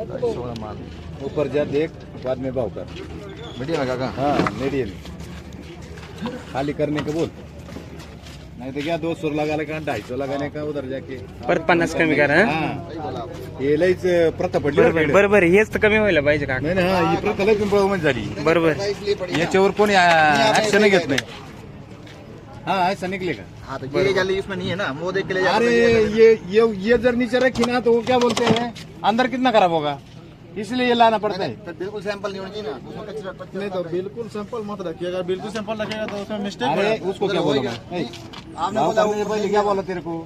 सोळा माल ऊपर जा देख बाद में भाव कर। मीडियम है काका। हाँ मीडियम। खाली करने का बोल। नहीं तो क्या दो सौ लगाने का ढाई सौ लगाने का उधर जाके। परत पन्नास कमी करा हं? लईच प्रथा पडली बरं बरोबर का बरोबर हेच तर कमी व्हायला पाहिजे काका. नाही नाही हा ही प्रथा लई पिंपळामध्ये झाली. बरोबर. याच्यावर कोणी ऍक्शन घेत नाही. हाँ ऐसा निकले का? हाँ तो ये जाली इसमें नहीं है ना के ले अरे ये ये ये जर नीचे रखी ना तो वो क्या बोलते हैं? अंदर कितना खराब होगा? इसलिए ये लाना पड़ता है। तो बिल्कुल सैंपल नहीं होना चाहिए ना उसमें नहीं तो बिल्कुल सिंपल मत रखिएगा बिल्कुल सिंपल रखिएगा तो उसमें मिस्टेक अरे उसको क्या बोला मैं? ए, आपने भाव बोला करने से पहले क्या बोला तेरे को?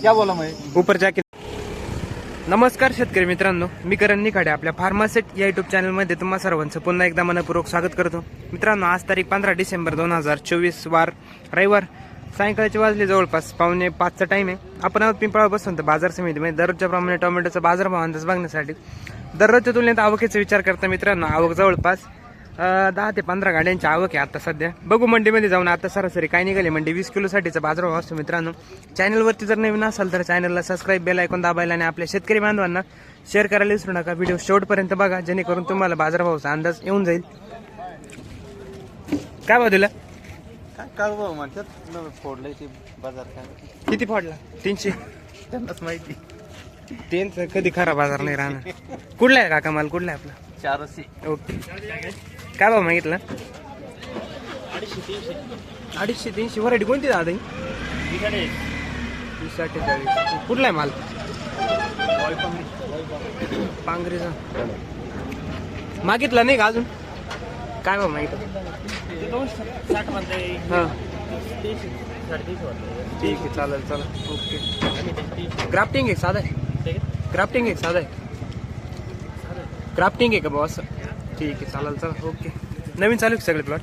क्या बोला मैं? उपर जाके। नमस्कार शेतकरी मित्रांनो मी करण निखाडे आपल्या फार्मासेट या युट्यूब चॅनलमध्ये तुम्हा सर्वांचं पुन्हा एकदा मनपूर्वक स्वागत करतो. मित्रांनो आज तारीख पंधरा डिसेंबर दोन हजार चोवीस वार रविवार. सायंकाळचे वाजले जवळपास पावणे पाचचा टाइम आहे. आपण आहोत पिंपळा बसून तर बाजार समितीमध्ये दररोजच्या प्रमाणे टोमॅटोचा बाजारभाव अंदाज बघण्यासाठी. दररोजच्या तुलनेत आवकेचा विचार करता मित्रांनो आवक जवळपास दहा ते पंधरा गाड्यांची आवक आहे आता सध्या. बघू मंडीमध्ये जाऊन आता सरासरी काय निघाले. मंडी वीस किलोसाठीचा बाजारभाव असतो मित्रांनो. चॅनलवरती जर नवीन असाल तर चॅनलला सबस्क्राईब बेल ऐकून दाबायला आणि आपल्या शेतकरी बांधवांना शेअर करायला विसरू नका. व्हिडिओ शेवटपर्यंत बघा जेणेकरून तुम्हाला बाजारभावाचा अंदाज येऊन जाईल. काय भाव दिला? काय काढू म्हणतात न फोडलंय ते बाजार काय? किती फोडला? तीनशे? त्यांनाच माहिती. त्यांचं कधी खरा बाजार नाही राहणार. कुठला आहे काका माल? कुठला आहे आपला? चारशे ओके. काय भाव मागितला? अडीचशे तीनशे. व्हरायटी कोणती दादा ही? तीस अठ्ठेचाळीस. कुठला आहे माल? पांगरीचा मागितला नाही का अजून? काय भाव मागितला हां. ठीक आहे चालेल चला ओके. ग्राफ्टिंग आहे साधा आहे? ग्राफ्टिंग आहे साधा आहे? क्राफ्टिंग आहे. का भाऊ असं? ठीक आहे चालेल चला ओके. नवीन चालू आहे का सगळे प्लॉट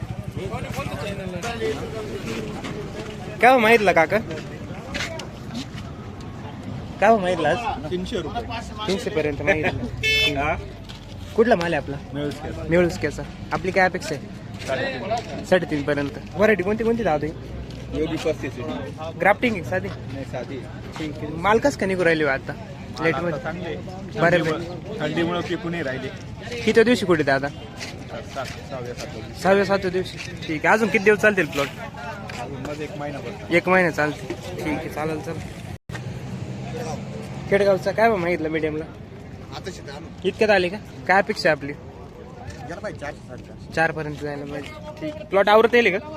काय हो माहितला काका? काय हो माहितला आज? तीनशे रुपये. तीनशे पर्यंत माहितलं कुठला माल आहे आपला? मिळूस कॅचा आपली काय अपेक्षा आहे? साडेतीन पर्यंत. व्हरायटी कोणती कोणती दादा योगी पस्तीस ग्राफ्टिंग आहे साधी? साधी ठीक आहे. माल कसं का निघू राहिली हो आता? लेटमध्ये? चांगले बऱ्यापैकी थंडीमुळे नाही राहिले. किती दिवशी कुठे दादा? सात सहाव्या सातव्या सहाव्या सातव्या दिवशी. ठीक आहे. अजून किती दिवस चालतील प्लॉट अजून मध्ये एक महिनाभर एक महिना चालते ठीक आहे चालेल चल खेडगावचा काय मागितलं मीडियमला आता शेत आणू इतक्यात आले का? काय अपेक्षा आहे आपली? गेला पाहिजे चारशे साडेचारशे चार पर्यंत जायला पाहिजे. ठीक. प्लॉट आवरता येईल का?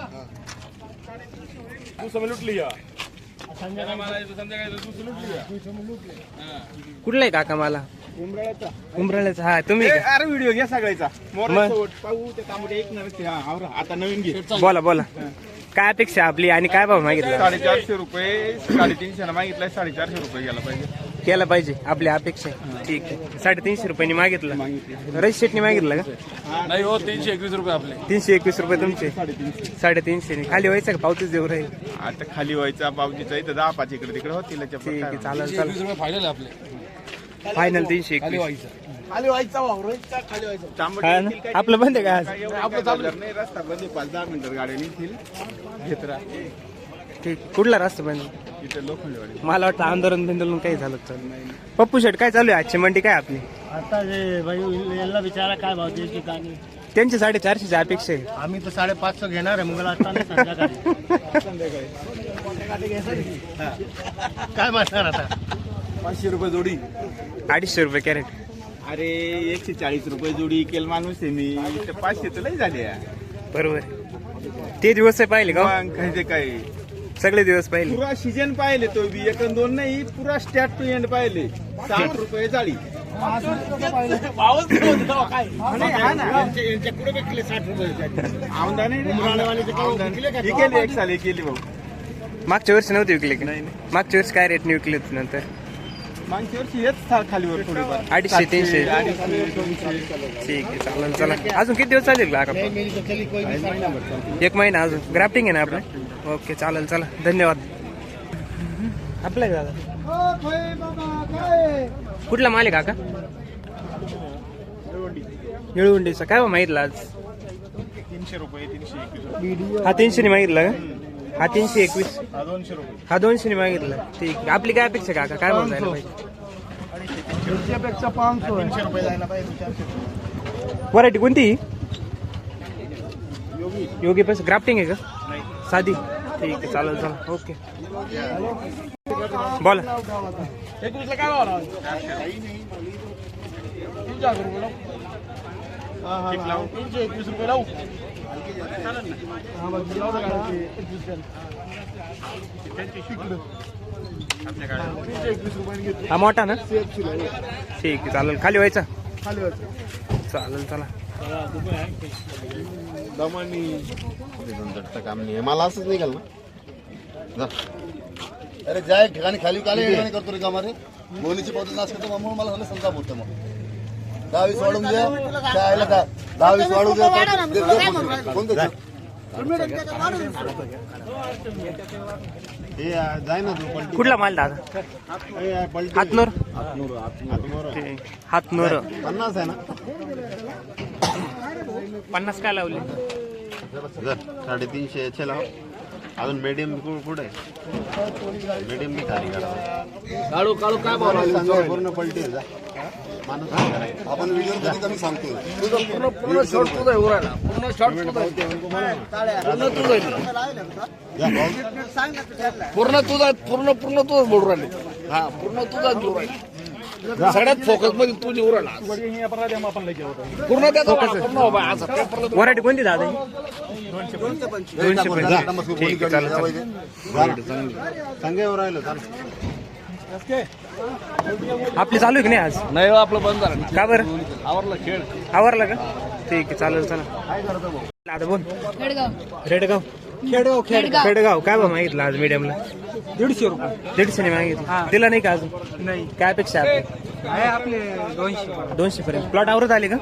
कुठला आहे काका मला? उमराळ्याचा. हा तुम्ही का? अरे व्हिडिओ घ्या सगळ्याचा. मग? मोर पाहू ते तांबडे एक नव्हे हा आवरा. आता नवीन घे. बोला बोला. काय अपेक्षा आहे आपली आणि काय भाव मागितला? साडेचारशे रुपये साडेतीनशे मागितलाय साडेचारशे रुपये गेला पाहिजे. केला पाहिजे आपली अपेक्षा आहे. ठीक आहे. साडेतीनशे रुपयांनी मागितलं. रईस शेटनी मागितलं का? नाही हो तीनशे एकवीस रुपये आपले. तीनशे एकवीस रुपये तुमचे. साडेतीनशे. खाली व्हायचं का? पावतीच देऊ राहील. आता खाली व्हायचा पावजीचा इथं दहा पाच इकडे तिकडे होतील ठीक आहे चालेल चालेल. फायनल आपले. फायनल तीनशे एकवीस. खाली व्हायचा वावरायचा खाली व्हायचा. तांबडे हा ना? येतील काय? आपलं बंद आहे का आज? काय एवढं आपलं चालू नाही रस्ता बंद आहे, पाच दहा मिनिटं गाड्या निघतील. घेत राहा ठीक. कुठला रस्ता बंद मला वाटतं आंदोलन बिंदोलन काही झालं चालू पप्पू शेट काय चालू आहे? आजची मंडी काय आपली? आता जे भाई याला विचारा काय भाव द्यायची का नाही त्यांची साडेचारशेची अपेक्षा आहे. आम्ही तर साडेपाचशे घेणार आहे नाही संध्याकाळी. काय म्हणणार आता? पाचशे रुपये जोडी. अडीचशे रुपये कॅरेट. अरे एकशे चाळीस रुपये जोडी केल माणूस आहे मी. इथे पाचशे तर लई झाले यार. बरोबर. ते दिवस आहे पाहिले का हो? मग काय ते काय सगळे दिवस पाहिले. पुरा सीजन पाहिले तो बी. एक अन दोन नाही पुरा स्टार्ट टू एंड पाहिले. साठ रुपये जाळी. नाही. ही केली एक साल ही केली भाऊ. मागच्या वर्षी नव्हते विकले की? मागच्या वर्षी काय रेटने विकले होते नंतर? मागच्या वर्षी हेच था- खालीवर थोडीफार. अडीचशे, सातशे, तीनशे. अडीचशे दोनशे ठीक आहे चालेल चला. अजून किती दिवस चालेल का? एक महिना अजून. ग्राफ्टिंग आहे ना आपलं? ओके चालेल चला. धन्यवाद. आपलं दादा. कुठला माल आहे काका निळवंडीचा. काय माहितला आज? तीनशे रुपये तीनशे हा तीनशे मागितला का? हा तीनशे एकवीस. हा दोनशे रुपये. हा दोनशे मागितला. ठीक आहे. आपली काय अपेक्षा काका? काय भाव जायला पाहिजे व्हरायटी कोणती? योगी. पैसे ग्राफ्टिंग आहे का? साधी. ठीक आहे चालेल चालेल. ओके. बोला. एकवीस रुपये लावू. हा मोठा ना? ठीक आहे चालेल. खाली व्हायचा. चालेल चला. दमानी काम नाही मला असंच निघाल ना. अरे जाय ठिकाणी खाली काले ठिकाणी करतो रे कामा रे बोलीची पद्धत नाश करतो म्हणून मला झालं समजा बोलतो मग दहावीस वाढून द्या दहावीस वाढून द्या कोणतं-? हे जाय ना तू पलटी. कुठला माल दादा? पलटी. हातनूर? हातनूर हातनूर. हातनूर. पन्नास आहे ना? पन्नास काय लावले? जर साडेतीनशे याचे लाव. अजून मीडियम कुठे? मीडियम बी खाली काढा काळू काळू काय बोलावलं पूर्ण पलटी आहे, जा. माणूस काय करायचं? आपण व्हिडिओ कधी कमी सांगतो तुझं पूर्ण पूर्ण शॉर्ट तुझं आहे उरायला पूर्ण शॉर्ट तुझं आहे. पूर्ण तुझं आहे. पूर्ण तुझा पूर्ण पूर्ण तुझं बोलू राहिले. हा पूर्ण तुझाच बोलू राहिले. सगळ्यात फोकसमध्ये तुझी उरायला पूर्ण त्याचा वाला, पूर्ण उभा आहे. असं पेपरला तू- व्हरायटी कोणती दादा ही? दोनशे पंचवीस. ठीक आहे चालेल चालेल. संघेवर राहिलं चाल आपली चालू आहे की नाही आज? नाही हो, आपलं बंद झालं. का बरं? आवरला खेळ. आवरला का? ठीक आहे चालेल चला. बोल खेडगाव. रेडगाव खेडगाव खेडगाव. खेडगाव. काय भाव मागितलं आज मीडियमला दीडशे रुपये. दीडशे नाही मागितलं. दिला नाही का अजून? नाही. काय अपेक्षा आहे आपली? आपले दोनशे. दोनशे पर्यंत. प्लॉट आवरत आले का?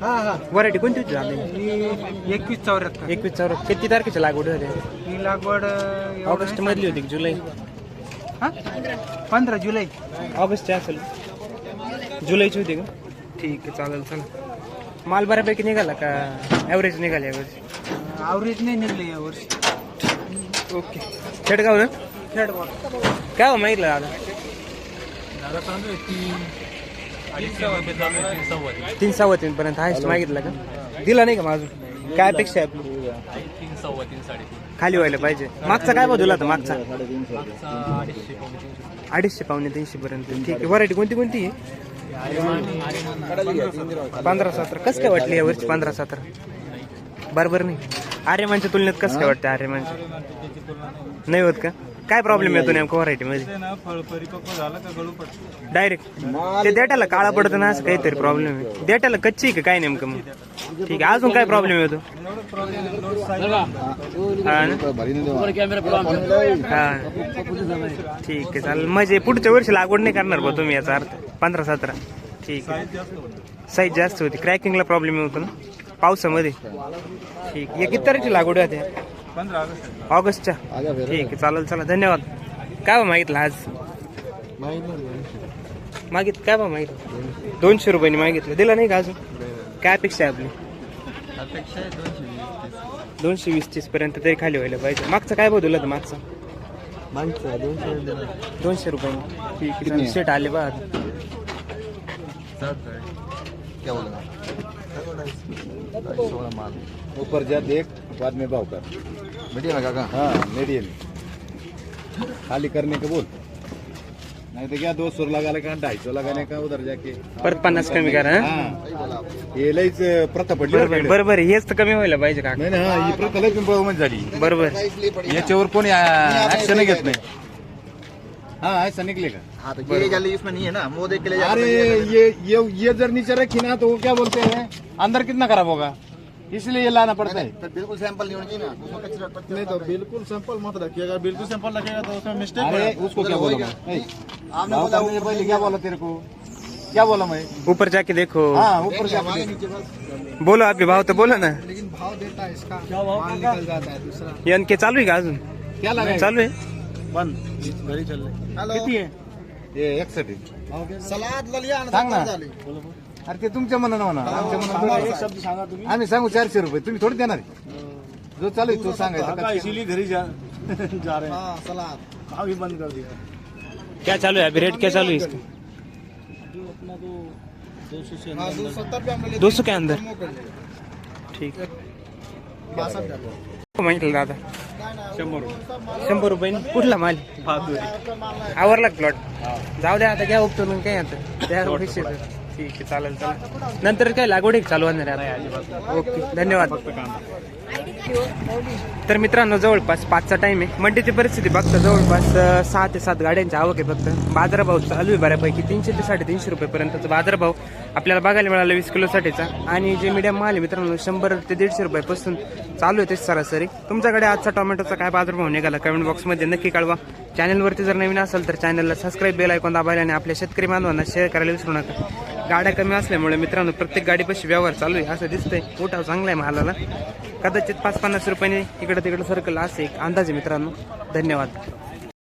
हा हा. व्हरायटी कोणती होती झाली? ही एकवीस चौऱ्याहत्तर. एकवीस चौर किती तारखेची लागवड झाली? ही लागवड अं, एवढं ऑगस्ट मधली होती की? जुलै? हा? पंधरा जुलै. ऑगस्टची असेल. जुलैची होती का? ठीक आहे चालेल चला. माल बऱ्यापैकी निघाला का? ॲव्हरेज निघाला यावर्षी आवरेज नाही निघले या वर्षी. ओके खेडगाव ना? खेडगाव. काय हो मागितलं दादा. तीन. सव्वा तीन पर्यंत हायस्ट मागितलं का? दिला नाही का माझं काय अपेक्षा आहे आपली खाली व्हायला पाहिजे. मागचा काय बदलला होता? मागचा? मागचा अडीचशे पावणे तीनशे. अडीचशे पावणे तीनशे पर्यंत. ठीक आहे. व्हरायटी कोणती कोणती? आहे पंधरा सतरा. कसं काय वाटली यावरची पंधरा सतरा? बरोबर नाही? आर्यमानच्या तुलनेत कसं काय वाटतं आर्यमानच्या? नाही होत का? काय प्रॉब्लेम येतो नेमकं व्हरायटी मध्ये? डायरेक्ट ते देटाला काळा पडतं ना असं काहीतरी प्रॉब्लेम आहे. देटाला कच्ची आहे का? काय नेमकं मग? ठीक आहे अजून काय प्रॉब्लेम येतो हा ना? हा. ठीक आहे चालेल. म्हणजे पुढच्या वर्षी लागवड नाही करणार बा तुम्ही याचा अर्थ. पंधरा सतरा. ठीक आहे. साईज जास्त होती. क्रॅकिंगला प्रॉब्लेम होतो ना? पावसामध्ये. ठीक. आहे किती तारखेची लागवड पंधरा ऑगस्ट ऑगस्टच्या? ठीक. आहे चालेल. चला धन्यवाद. काय बा मागितलं आज? मागित काय बा मागितलं? दोनशे रुपयांनी मागितलं. दिला नाही का अजून? काय अपेक्षा आहे आपली? दोनशे वीस तीस. पर्यंत तरी खाली व्हायला पाहिजे. मागचं काय भाव दिलं होतं मागचं? दोनशे रुपयांनी. ठीक आहे. सेट आले बा. ऊपर जा देख बाद में भाव कर. मीडियम काका? हाँ मीडियम खाली करने का बोल. नहीं तो क्या दो सौ लगाने का ढाई सौ लगाने का उधर जाके. परत पन्नास कमी करा हं? हाँ. हे लईच प्रथा पडली बरोबर आपल्याकडे. बरोबर हेच तर कमी व्हायला पाहिजे का नाही नाही हा ही प्रथा लई झाली. बरोबर. याच्यावर कोणी ऍक्शन घेत नाही. हाँ ऐसा निकले का हाँ तो ये जाली इसमें नहीं है ना मुँह देख के ले अरे ये ये ये जर नीचे रखी ना तो वो क्या बोलते हैं? अंदर कितना खराब होगा? इसलिए ये लाना पड़ता है। तो बिल्कुल सैंपल नहीं होनी चाहिए ना कचरा नहीं तो बिल्कुल सैंपल मत रखिएगा बिल्कुल सैंपल रखिएगा तो उसमें मिस्टेक अरे उसको क्या बोला मैं? आपने बोला पहले क्या बोला तेरे को? क्या बोला मैं? ऊपर जाके देखो। हाँ ऊपर जाके नीचे बोलो अभी भाव तो बोलो ना। लेकिन भाव देता है इसका। माल निकल जाता है दूसरा। एन के चालू अजून क्या लगा चालू आहे बंद। घरी किती आहे एकसठ. सलाद ललिया सांग ना। अरे ते तुमच्या मनानं म्हणा आमच्या मनानं एक शब्द सांगा तुम्ही. आम्ही सांगू चारशे रुपये. तुम्ही थोडी देणार आहे? जो चालू आहे तो सांगायचा काका इसीलिए घर ही जा. जा रहे हैं. हाँ सलाद. भाव ही बंद कर दिया. क्या चालू है? अभी रेट क्या चालू है इसका? दो सौ के अंदर। ठीक। हो म्हटलं दादा। शंभर रुपये. कुठला माल? आवरला प्लॉट जाऊ द्या आता घ्या उपटून काय आता? द्या पैसे तर. ठीक आहे चालेल चालेल. नंतर काय लागवड आहे का चालू होणार आहे आता? ओके धन्यवाद. तर मित्रांनो जवळपास पाचचा टाइम आहे. मंडीची परिस्थिती बघता जवळपास सहा ते सात गाड्यांची आवक आहे फक्त. बाजारभाव चालू आहे बऱ्यापैकी. तीनशे ते साडेतीनशे रुपयेपर्यंतचा बाजारभाव आपल्याला बघायला मिळाला वीस किलोसाठीचा आणि जे मीडियम माल आहे मित्रांनो शंभर ते दीडशे रुपयापासून चालू आहे ते सरासरी. तुमच्याकडे आजचा टोमॅटोचा काय बाजारभाव निघाला? कमेंट बॉक्समध्ये नक्की कळवा. चॅनलवरती जर नवीन असेल तर चॅनलला सबस्क्राईब बेल ऐकून दाबायला आणि आपल्या शेतकरी बांधवांना शेअर करायला विसरू नका. गाड्या कमी असल्यामुळे मित्रांनो प्रत्येक गाडीपाशी व्यवहार चालू आहे असं दिसतंय. उठाव चांगला आहे मालाला. कदाचित पाच पन्नास रुपयाने इकडं तिकडं सर्कल असे एक अंदाज आहे मित्रांनो. धन्यवाद.